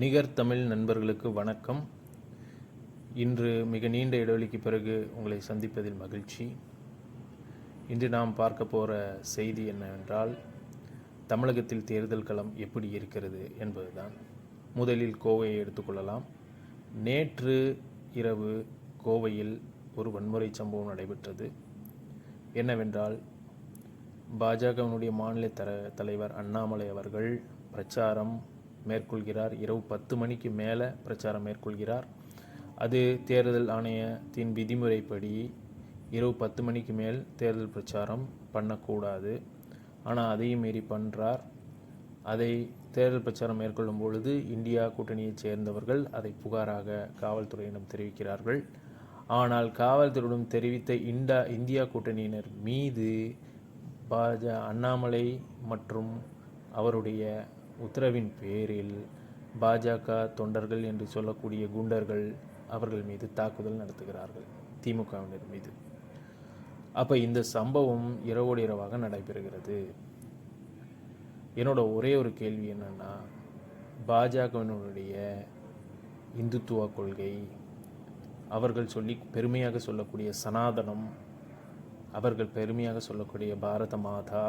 நிகர் தமிழ் நண்பர்களுக்கு வணக்கம். இன்று மிக நீண்ட இடைவெளிக்கு பிறகு உங்களை சந்திப்பதில் மகிழ்ச்சி. இன்று நாம் பார்க்க போகிற செய்தி என்னவென்றால் தமிழகத்தில் தேர்தல் களம் எப்படி இருக்கிறது என்பதுதான். முதலில் கோவையை எடுத்துக்கொள்ளலாம் நேற்று இரவு கோவையில் ஒரு வன்முறை சம்பவம் நடைபெற்றது. என்னவென்றால் பாஜகவினுடைய மாநில தர தலைவர் அண்ணாமலை அவர்கள் பிரச்சாரம் மேற்கொள்கிறார். இரவு பத்து மணிக்கு மேலே பிரச்சாரம் மேற்கொள்கிறார். அது தேர்தல் ஆணையத்தின் விதிமுறைப்படி இரவு பத்து மணிக்கு மேல் தேர்தல் பிரச்சாரம் பண்ணக்கூடாது. ஆனால் அதையும் மீறி பண்ணுறார் அதை தேர்தல் பிரச்சாரம் மேற்கொள்ளும் பொழுது இந்தியா கூட்டணியைச் சேர்ந்தவர்கள் அதை புகாராக காவல்துறையிடம் தெரிவிக்கிறார்கள். ஆனால் காவல்துறையிடம் தெரிவித்த இண்டா இந்தியா கூட்டணியினர் மீது பாஜ அண்ணாமலை மற்றும் அவருடைய உத்தரவின் பேரில் பாஜக தொண்டர்கள் என்று சொல்லக்கூடிய குண்டர்கள் அவர்கள் மீது தாக்குதல் நடத்துகிறார்கள் திமுகவினர் மீது. அப்போ இந்த சம்பவம் இரவோடு இரவாக நடைபெறுகிறது. என்னோட ஒரே ஒரு கேள்வி என்னென்னா பாஜகவினுடைய இந்துத்துவ கொள்கை அவர்கள் சொல்லி பெருமையாக சொல்லக்கூடிய சனாதனம் அவர்கள் பெருமையாக சொல்லக்கூடிய பாரத மாதா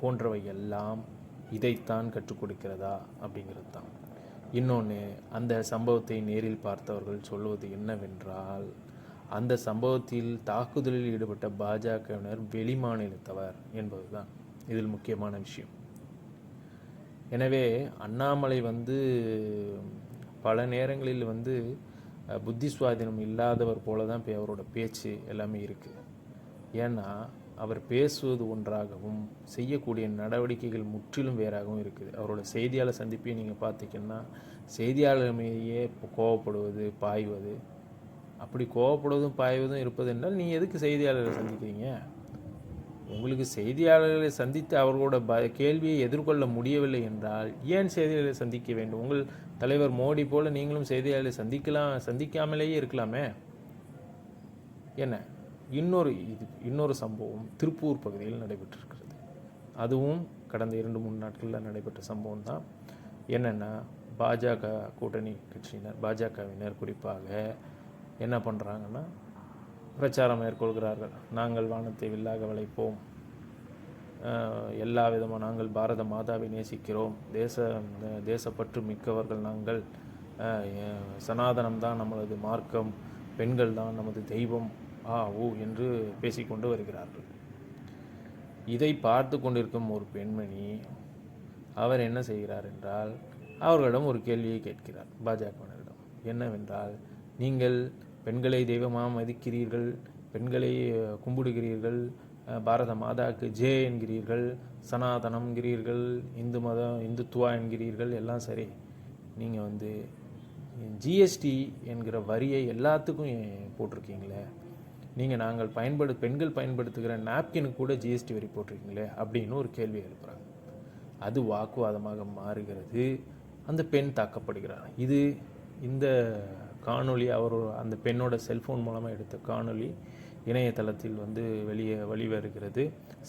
போன்றவை எல்லாம் இதைத்தான் கற்றுக் கொடுக்கிறதா அப்படிங்கிறது தான். இன்னொன்று அந்த சம்பவத்தை நேரில் பார்த்தவர்கள் சொல்வது என்னவென்றால் அந்த சம்பவத்தில் தாக்குதலில் ஈடுபட்ட பாஜகவினர் வெளிமாநிலத்தவர் என்பதுதான். இதில் முக்கியமான விஷயம். எனவே அண்ணாமலை வந்து பல நேரங்களில் வந்து புத்தி சுவாதீனம் இல்லாதவர் போல தான் இப்போ அவரோட பேச்சு எல்லாமே இருக்குது ஏன்னா அவர் பேசுவது ஒன்றாகவும் செய்யக்கூடிய நடவடிக்கைகள் முற்றிலும் வேறாகவும் இருக்குது. அவரோட செய்தியாளர் சந்திப்பையும் நீங்கள் பார்த்தீங்கன்னா செய்தியாளர் மீதையே கோவப்படுவது பாய்வது. அப்படி கோவப்படுவதும் பாய்வதும் இருப்பது என்றால் நீ எதுக்கு செய்தியாளரை சந்திக்கிறீங்க? உங்களுக்கு செய்தியாளர்களை சந்தித்து அவர்களோட ப கேள்வியை எதிர்கொள்ள முடியவில்லை என்றால் ஏன் செய்தியாளர்களை சந்திக்க வேண்டும்? உங்கள் தலைவர் மோடி போல நீங்களும் செய்தியாளர்களை சந்திக்கலாம் சந்திக்காமலேயே இருக்கலாமே? என்ன? இன்னொரு இது இன்னொரு சம்பவம் திருப்பூர் பகுதியில் நடைபெற்றிருக்கிறது. அதுவும் கடந்த இரண்டு மூணு நாட்களில் நடைபெற்ற சம்பவம் தான். என்னென்னா பாஜக கூட்டணி கட்சியினர் பாஜகவினர் குறிப்பாக என்ன பண்ணுறாங்கன்னா பிரச்சாரம் மேற்கொள்கிறார்கள். நாங்கள் வானத்தை வில்லாக வளைப்போம். எல்லா விதமாக நாங்கள் பாரத மாதாவை நேசிக்கிறோம். தேச தேசப்பற்று மிக்கவர்கள் நாங்கள். சனாதனம் தான் நமது மார்க்கம். பெண்கள் தான் நமது தெய்வம். ஆ ஓ என்று பேசிக்கொண்டு வருகிறார்கள். இதை பார்த்து கொண்டிருக்கும் ஒரு பெண்மணி அவர் என்ன செய்கிறார் என்றால் அவர்களிடம் ஒரு கேள்வியை கேட்கிறார் பாஜகவினரிடம் என்னவென்றால் நீங்கள் பெண்களை தெய்வமாக மதிக்கிறீர்கள் பெண்களை கும்பிடுகிறீர்கள் பாரத மாதாக்கு ஜே என்கிறீர்கள் சனாதனம்ங்கிறீர்கள் இந்து மதம் இந்துத்துவா என்கிறீர்கள் எல்லாம் சரி. நீங்கள் வந்து ஜிஎஸ்டி என்கிற வரியை எல்லாத்துக்கும் போட்டிருக்கீங்களே நீங்கள் நாங்கள் பயன்படு பெண்கள் பயன்படுத்துகிற நாப்கினுக்கு கூட ஜிஎஸ்டி வரி போட்டிருக்கீங்களே அப்படின்னு ஒரு கேள்வி எழுப்புகிறாங்க அது வாக்குவாதமாக மாறுகிறது. அந்த பெண் தாக்கப்படுகிறார். இது இந்த காணொளி அவர் அந்த பெண்ணோட செல்ஃபோன் மூலமாக எடுத்த காணொளி இணையதளத்தில் வந்து வெளியே வெளிவருகிறது.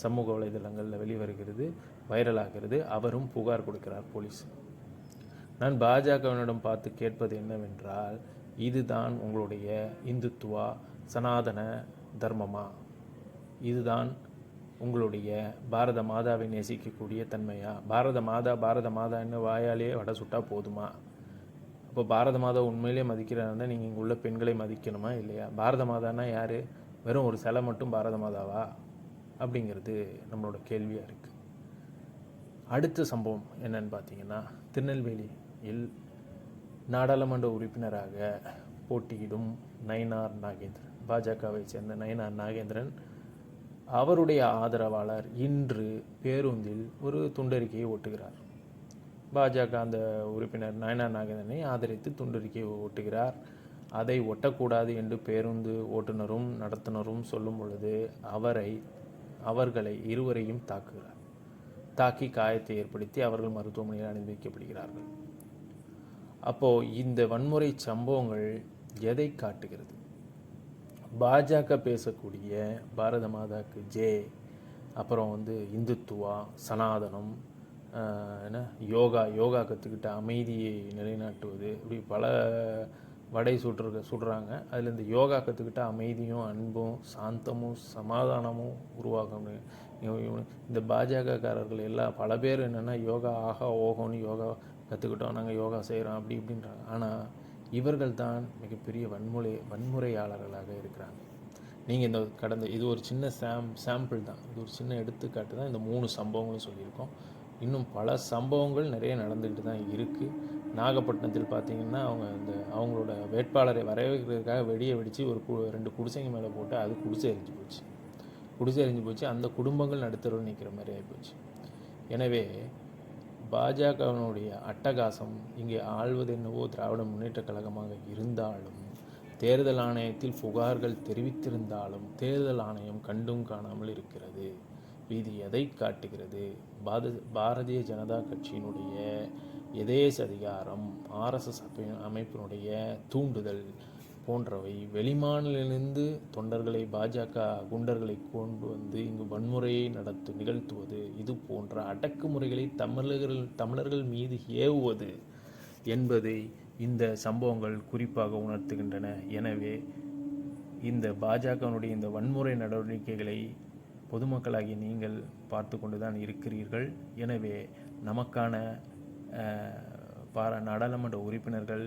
சமூக வலைதளங்களில் வெளிவருகிறது வைரலாகிறது அவரும் புகார் கொடுக்கிறார் போலீஸ். நான் பாஜகவினிடம் பார்த்து கேட்பது என்னவென்றால் இதுதான் உங்களுடைய இந்துத்துவா சனாதன தர்மமா? இதுதான் உங்களுடைய பாரத மாதாவை நேசிக்கக்கூடிய தன்மையா? பாரத மாதா பாரத மாதான்னு வாயாலே வடை சுட்டா போதுமா? இப்போ பாரத மாதா உண்மையிலே மதிக்கிறாருந்தா நீங்கள் இங்கே உள்ள பெண்களை மதிக்கணுமா இல்லையா? பாரத மாதான்னா யார்? வெறும் ஒரு சிலை மட்டும் பாரத மாதாவா? அப்படிங்கிறது நம்மளோட கேள்வியாக இருக்குது அடுத்த சம்பவம் என்னன்னு பார்த்தீங்கன்னா திருநெல்வேலியில் நாடாளுமன்ற உறுப்பினராக போட்டியிடும் நயினார் நாகேந்திரன். பாஜகவை சேர்ந்த நயினார் நாகேந்திரன் அவருடைய ஆதரவாளர் இன்று பேருந்தில் ஒரு துண்டறிக்கையை ஒட்டுகிறார் பாஜக அந்த உறுப்பினர் நயனார் நாகேந்திரனை ஆதரித்து துண்டறிக்கையை ஒட்டுகிறார் அதை ஒட்டக்கூடாது என்று பேருந்து ஓட்டுநரும் நடத்துனரும் சொல்லும் பொழுது அவரை அவர்களை இருவரையும் தாக்குகிறார். தாக்கி காயத்தை ஏற்படுத்தி அவர்கள் மருத்துவமனையில் அனுமதிக்கப்படுகிறார்கள். அப்போது இந்த வன்முறை சம்பவங்கள் எதை காட்டுகிறது? பாஜக பேசக்கூடிய பாரத மாதாக்கு ஜே அப்புறம் வந்து இந்துத்துவா சனாதனம் என்ன யோகா யோகா கற்றுக்கிட்ட அமைதியை நிலைநாட்டுவது இப்படி பல வடை சுட்டுருக்க சுடுறாங்க. அதில் இந்த யோகா கற்றுக்கிட்ட அமைதியும் அன்பும் சாந்தமும் சமாதானமும் உருவாகும் இந்த பாஜக இந்த பாஜகக்காரர்கள் எல்லாம் பல பேர் என்னென்னா யோகா ஆகா ஓகோன்னு யோகா கற்றுக்கிட்டோம் நாங்கள் யோகா செய்கிறோம் அப்படி இப்படின்றாங்க. ஆனால் இவர்கள் தான் மிகப்பெரிய வன்முறை வன்முறையாளர்களாக இருக்கிறாங்க. நீங்கள் இந்த கடந்த இது ஒரு சின்ன சாம் சாம்பிள் தான். இது ஒரு சின்ன எடுத்துக்காட்டு தான். இந்த மூணு சம்பவங்களும் சொல்லியிருக்கோம். இன்னும் பல சம்பவங்கள் நிறைய நடந்துக்கிட்டு தான் இருக்குது நாகப்பட்டினத்தில் பார்த்தீங்கன்னா அவங்க இந்த அவங்களோட வேட்பாளரை வரவேற்கிறதுக்காக வெடியை வெடித்து ஒரு கு ரெண்டு குடிசைங்க மேலே போட்டு அது குடிசை எரிஞ்சு போச்சு. குடிசை எரிஞ்சு போச்சு. அந்த குடும்பங்கள் நடுத்தரவு நிற்கிற மாதிரி ஆகிப்போச்சு எனவே பாஜகவினுடைய அட்டகாசம் இங்கே ஆள்வது என்னவோ திராவிட முன்னேற்றக் கழகமாக இருந்தாலும் தேர்தல் ஆணையத்தில் புகார்கள் தெரிவித்திருந்தாலும் தேர்தல் ஆணையம் கண்டும் காணாமல் இருக்கிறது. இது எதை காட்டுகிறது? பாத பாரதிய ஜனதா கட்சியினுடைய எதேஸ் அதிகாரம் ஆர்எஸ்எஸ் அமைப்பினுடைய தூண்டுதல் போன்றவை வெளிமாநிலிருந்து தொண்டர்களை பாஜக குண்டர்களை கொண்டு வந்து இங்கு வன்முறையை நடத்து நிகழ்த்துவது. இது போன்ற அடக்குமுறைகளை தமிழர்கள் தமிழர்கள் மீது ஏவுவது என்பதை இந்த சம்பவங்கள் குறிப்பாக உணர்த்துகின்றன. எனவே இந்த பாஜகவினுடைய இந்த வன்முறை நடவடிக்கைகளை பொதுமக்களாகி நீங்கள் பார்த்து கொண்டு தான் இருக்கிறீர்கள். எனவே நமக்கான பாரா பார நாடாளுமன்ற உறுப்பினர்கள்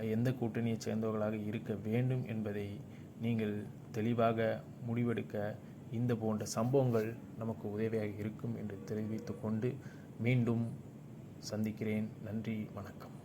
எந்த கூட்டணியைச் சேர்ந்தவர்களாக இருக்க வேண்டும் என்பதை நீங்கள் தெளிவாக முடிவெடுக்க இந்த போன்ற சம்பவங்கள் நமக்கு உதவியாக இருக்கும் என்று தெரிவித்துக்கொண்டு மீண்டும் சந்திக்கிறேன். நன்றி வணக்கம்.